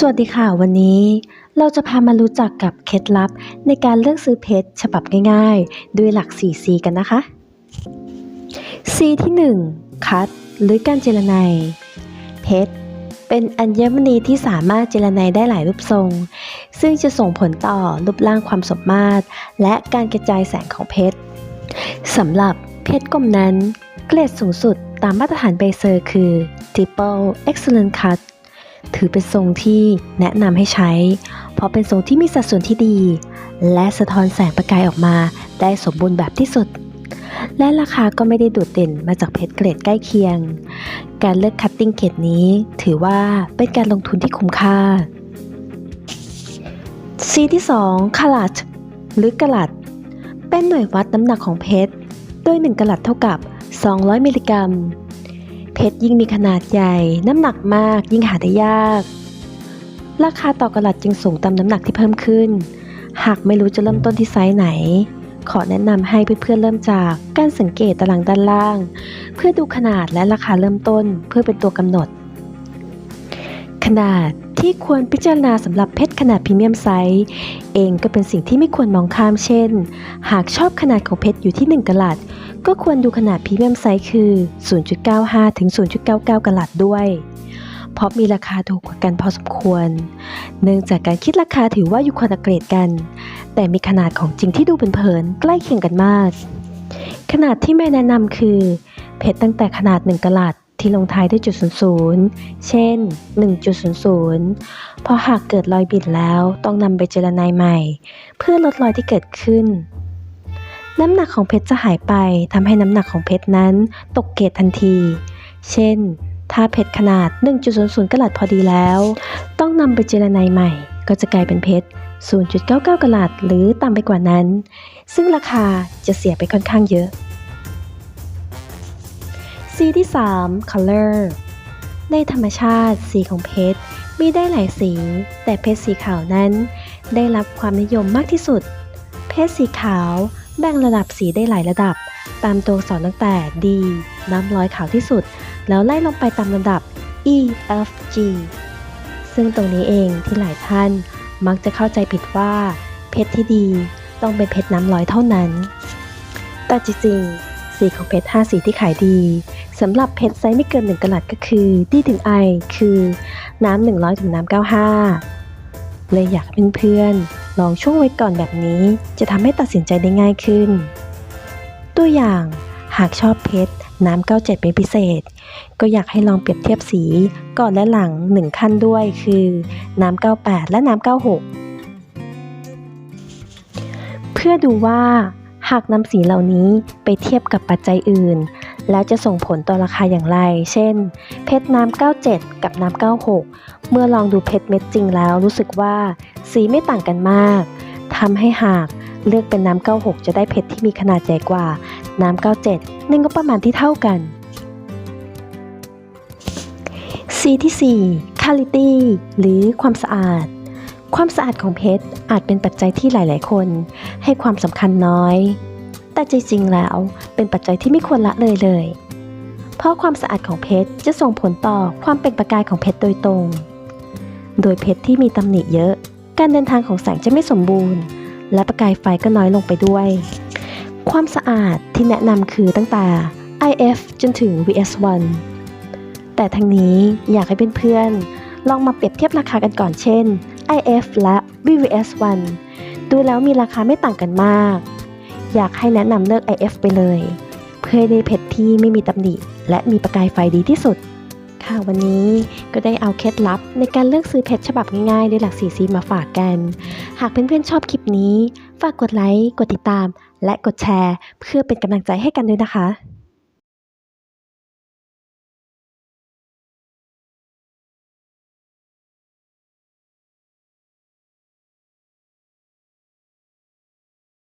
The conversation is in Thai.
สวัสดีค่ะวันนี้ เราจะพามารู้จักกับเคล็ดลับในการเลือกซื้อเพชรฉบับง่ายๆ ด้วยหลัก 4C กันนะคะ C ที่ 1 คัดหรือการเจรไนเพชรเป็นอัญมณีที่สามารถเจรไนได้หลายรูปทรง ซึ่งจะส่งผลต่อรูปร่างความสมมาตร และการกระจายแสงของเพชรสำหรับเพชรกลมนั้น เกรดสูงสุดตามมาตรฐานเบเซอร์คือ Triple Excellent Cut ถือเป็นทรงที่แนะนำให้ใช้ เพราะเป็นทรงที่มีสัดส่วนที่ดี และสะท้อนแสงประกายออกมาได้สมบูรณ์แบบที่สุด และราคาก็ไม่ได้โดดเด่นมาจากเพชรเกรดใกล้เคียง การเลือกคัตติ้งเกรดนี้ ถือว่าเป็นการลงทุนที่คุ้มค่า C ที่2คาลัตหรือกะลัด เป็นหน่วยวัดน้ำหนักของเพชร โดย 1กะลัดเท่ากับ 200 มิลลิกรัม เพชรยิ่งมีขนาดใหญ่ น้ำหนักมากยิ่งหาได้ยาก ราคาต่อกระลัดจึงสูงตามน้ำหนักที่เพิ่มขึ้น หากไม่รู้จะเริ่มต้นที่ไซส์ไหน ขอแนะนำให้เพื่อนๆเริ่มจากการสังเกตตารางด้านล่าง เพื่อดูขนาดและราคาเริ่มต้นเพื่อเป็นตัวกำหนด ขนาด ที่ควรพิจารณาสำหรับเพชรขนาดพรีเมียมไซส์เองก็เป็นสิ่งที่ไม่ควรมองข้ามเช่น หากชอบขนาดของเพชรอยู่ที่ 1กะลัด ก็ควรดูขนาดพรีเมียมไซส์คือ 0.95 ถึง 0.99 กะลัดด้วย เพราะมีราคาถูกกว่ากันพอสมควร เนื่องจากการคิดราคาถือว่าอยู่คนละเกรดกัน แต่มีขนาดของจริงที่ดูเป็นเผินใกล้เคียงกันมาก ขนาดที่ไม่แนะนำคือ เพชรตั้งแต่ขนาด 1กะลัด ที่ลงท้ายด้วยจุด00 เช่น 1.00 เพราะหากเกิดรอยบิดแล้วต้องนำไปเจรไนายใหม่ เพื่อลดรอยที่เกิดขึ้น น้ำหนักของเพชรจะหายไปทำให้น้ำหนักของเพชรนั้นตกเกรดทันที เช่น ถ้าเพชรขนาด 1.00กะลัดพอดีแล้ว ต้องนำไปเจรไนายใหม่ ก็จะกลายเป็นเพชร0.99กะลัดหรือต่ำไปกว่านั้น ซึ่งราคาจะเสียไปค่อนข้างเยอะ สีที่ 3 color ในธรรมชาติสีของเพชรมีได้หลายสี แต่เพชรสีขาวนั้น ได้รับความนิยมมากที่สุด เพชรสีขาวแบ่งระดับสีได้หลายระดับ ตามตัวอักษรตั้งแต่ D น้ำร้อยขาวที่สุด แล้วไล่ลงไปตามลำดับ E F G ซึ่งตรงนี้เองที่หลายท่านมักจะเข้าใจผิดว่า เพชรที่ดีต้องเป็นเพชรน้ำร้อยเท่านั้น แต่จริงๆ สีของเพชร5สีที่ขายดีสำหรับเพชรไซส์ไม่เกิน 1กะลัดก็คือ D ถึง I คือน้ำ100ถึงน้ำ95 เลยอยากเพื่อนๆลองช่วงไว้ก่อนแบบนี้ จะทำให้ตัดสินใจได้ง่ายขึ้น ตัวอย่างหากชอบเพชรน้ำ97 เป็นพิเศษ ก็อยากให้ลองเปรียบเทียบสีก่อนและหลัง 1 ขั้นด้วยคือ น้ำ98 และน้ำ96 เพื่อดูว่า หากนำสีเหล่านี้ไปเทียบกับปัจจัยอื่น แล้วจะส่งผลต่อราคาอย่างไร เช่น เพชรน้ำ 97 กับน้ำ 96 เมื่อลองดูเพชรเม็ดจริงแล้วรู้สึกว่า สีไม่ต่างกันมาก ทำให้หากเลือกเป็นน้ำ 96 จะได้เพชรที่มีขนาดใหญ่กว่า น้ำ 97 ในงบประมาณที่เท่ากันสีที่4 quality หรือความสะอาด ความสะอาดของเพชรอาจเป็นปัจจัยที่หลาย ๆ คน ให้ความสำคัญน้อย แต่จริงๆแล้วเป็นปัจจัยที่ไม่ควรละเลยเลย เพราะความสะอาดของเพชรจะส่งผลต่อความเป็นประกายของเพชรโดยตรง โดยเพชรที่มีตำหนิเยอะ การเดินทางของแสงจะไม่สมบูรณ์ และประกายไฟก็น้อยลงไปด้วย ความสะอาดที่แนะนำคือตั้งแต่ IF จนถึง VS1 แต่ทั้งนี้อยากให้เพื่อนๆลองมาเปรียบเทียบราคากันก่อนเช่น IF และ VVS1 ดูแล้วมีราคาไม่ต่างกันมาก อยากให้แนะนำเลือก IF ไปเลย เพื่อได้เพชรที่ไม่มีตำหนิ และมีประกายไฟดีที่สุด ค่ะวันนี้ก็ได้เอาเคล็ดลับในการเลือกซื้อเพชรฉบับง่ายๆด้วยหลักสีซีมาฝากกัน หากเพื่อนๆชอบคลิปนี้ ฝากกดไลค์ กดติดตาม และกดแชร์ เพื่อเป็นกำลังใจให้กันด้วยนะคะ